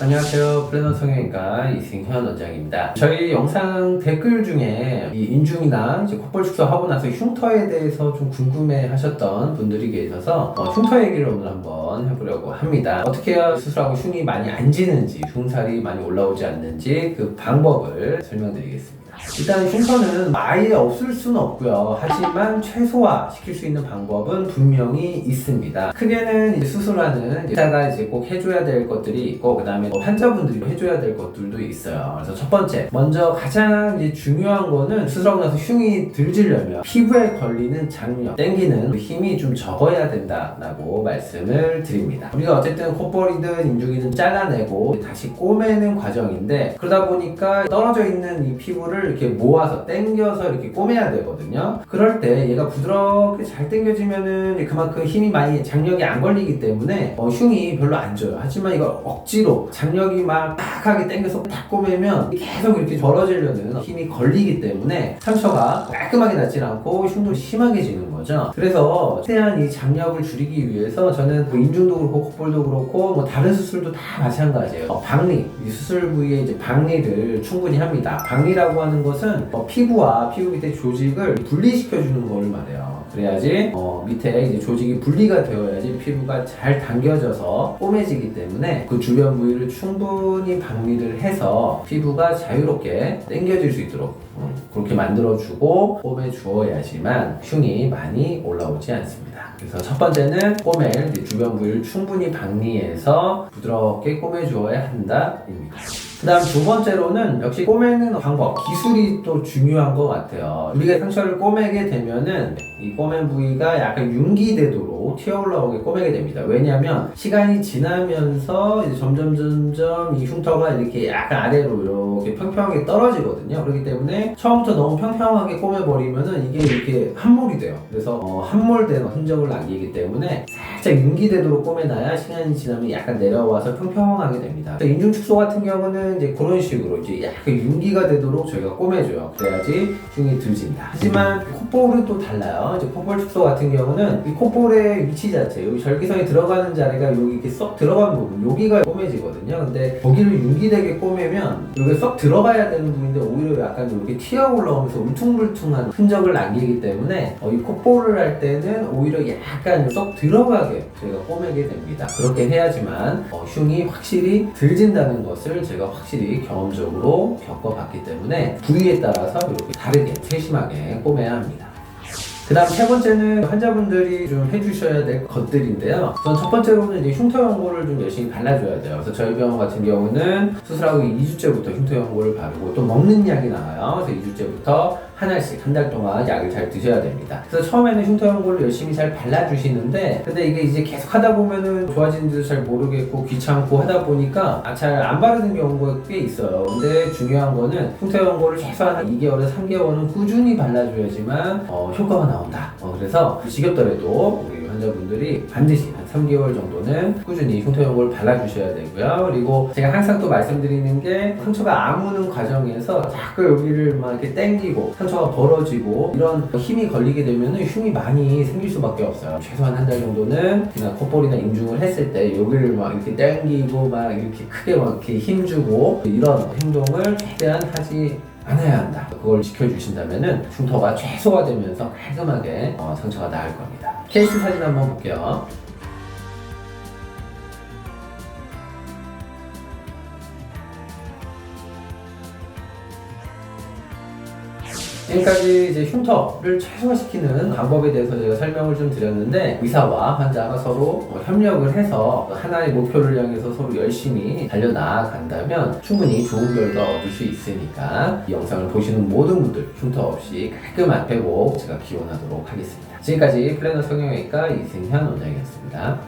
안녕하세요. 플래너 성형외과 이승현 원장입니다. 저희 영상 댓글 중에 이 인중이나 이제 콧볼 축소하고 나서 흉터에 대해서 좀 궁금해 하셨던 분들이 계셔서 어, 흉터 얘기를 오늘 한번 해보려고 합니다. 어떻게 해야 수술하고 흉이 많이 안 지는지, 흉살이 많이 올라오지 않는지 그 방법을 설명드리겠습니다. 일단 흉터는 아예 없을 수는 없고요. 하지만 최소화 시킬 수 있는 방법은 분명히 있습니다. 크게는 수술하는 의사가 이제 꼭 해줘야 될 것들이 있고, 그 다음에 환자분들이 해줘야 될 것들도 있어요. 그래서 첫 번째, 먼저 가장 이제 중요한 거는 수술하고 나서 흉이 들지려면 피부에 걸리는 장력, 땡기는 그 힘이 좀 적어야 된다라고 말씀을 드립니다. 우리가 어쨌든 콧볼이든 인중이든 잘라내고 다시 꼬매는 과정인데 그러다 보니까 떨어져 있는 이 피부를 이렇게 모아서 당겨서 이렇게 꼬매야 되거든요. 그럴 때 얘가 부드럽게 잘 당겨지면은 그만큼 힘이 많이 장력이 안 걸리기 때문에 어, 흉이 별로 안 져요. 하지만 이걸 억지로 장력이 막 빡하게 당겨서 딱 꼬매면 계속 이렇게 벌어지려는 힘이 걸리기 때문에 상처가 깔끔하게 낫지 않고 흉도 심하게 지는 거죠. 그래서 최대한 이 장력을 줄이기 위해서 저는 뭐 인중도 그렇고 콧볼도 그렇고 뭐 다른 수술도 다 마찬가지예요. 어, 박리, 이 수술 부위에 이제 박리를 충분히 합니다. 박리라고 하는 것은 어, 피부와 피부 밑에 조직을 분리시켜 주는 걸 말해요. 그래야지 어, 밑에 이제 조직이 분리가 되어야지 피부가 잘 당겨져서 꼬매지기 때문에 그 주변 부위를 충분히 박리를 해서 피부가 자유롭게 당겨질 수 있도록 음, 그렇게 만들어주고 꼬매 주어야지만 흉이 많이 올라오지 않습니다. 그래서 첫 번째는 이제 주변 부위를 충분히 박리해서 부드럽게 꼬매 주어야 한다입니다. 그 다음 두 번째로는 역시 꼬매는 방법, 기술이 또 중요한 것 같아요. 우리가 상처를 꼬매게 되면은 이 꼬맨 부위가 약간 융기되도록 튀어 올라오게 꼬매게 됩니다. 왜냐하면 시간이 지나면서 이제 점점 점점 이 흉터가 이렇게 약간 아래로 이렇게 평평하게 떨어지거든요. 그렇기 때문에 처음부터 너무 평평하게 꼬매버리면은 이게 이렇게 함몰이 돼요. 그래서 어, 함몰된 흔적을 남기기 때문에 살짝 융기되도록 꼬매놔야 시간이 지나면 약간 내려와서 평평하게 됩니다. 인중 축소 같은 경우는 이제 그런 식으로 이제 약간 융기가 되도록 저희가 꼬매줘요. 그래야지 흉이 들진다. 하지만 콧볼은 또 달라요. 이제 콧볼 축소 같은 경우는 이 콧볼의 위치 자체, 여기 절기선이 들어가는 자리가 여기 이렇게 쏙 들어간 부분, 여기가 꼬매지거든요. 근데 거기를 융기되게 꼬매면 여기 쏙 들어가야 되는 부분인데 오히려 약간 이렇게 튀어 올라오면서 울퉁불퉁한 흔적을 남기기 때문에 어, 이 콧볼을 할 때는 오히려 약간 쏙 들어가게 저희가 꼬매게 됩니다. 그렇게 해야지만 어, 흉이 확실히 들진다는 것을 제가 확실히 경험적으로 겪어봤기 때문에 부위에 따라서 이렇게 다르게 세심하게 꼬매야 합니다. 그 다음 세 번째는 환자분들이 좀 해주셔야 될 것들인데요. 우선 첫 번째로는 이제 흉터 연고를 좀 열심히 발라줘야 돼요. 그래서 저희 병원 같은 경우는 수술하고 2주째부터 흉터 연고를 바르고 또 먹는 약이 나와요. 그래서 2주째부터 하나씩 한 달 동안 약을 잘 드셔야 됩니다. 그래서 처음에는 흉터 연고를 열심히 잘 발라주시는데 근데 이게 이제 계속 하다 보면은 좋아지는지도 잘 모르겠고 귀찮고 하다 보니까 아, 잘 안 바르는 경우가 꽤 있어요. 근데 중요한 거는 흉터 연고를 최소한 2개월에서 3개월은 꾸준히 발라줘야지만 어, 효과가 나온다. 어, 그래서 지겹더라도 환자분들이 반드시 한 3개월 정도는 꾸준히 흉터 연고를 발라주셔야 되고요. 그리고 제가 항상 또 말씀드리는 게 상처가 아무는 과정에서 자꾸 여기를 막 이렇게 당기고 상처가 벌어지고 이런 힘이 걸리게 되면 흉이 많이 생길 수밖에 없어요. 최소한 한 달 정도는 그냥 콧볼이나 인중을 했을 때 여기를 막 이렇게 당기고 막 이렇게 크게 막 이렇게 힘주고 이런 행동을 최대한 하지 않아야 한다. 그걸 지켜주신다면은 흉터가 최소화되면서 깔끔하게 어, 상처가 나을 겁니다. 케이스 사진 한번 볼게요. 지금까지 이제 흉터를 최소화시키는 방법에 대해서 제가 설명을 좀 드렸는데 의사와 환자가 서로 뭐 협력을 해서 하나의 목표를 향해서 서로 열심히 달려나간다면 충분히 좋은 결과 얻을 수 있으니까 이 영상을 보시는 모든 분들 흉터 없이 깔끔한 회복 제가 기원하도록 하겠습니다. 지금까지 플래너 성형외과 이승현 원장이었습니다.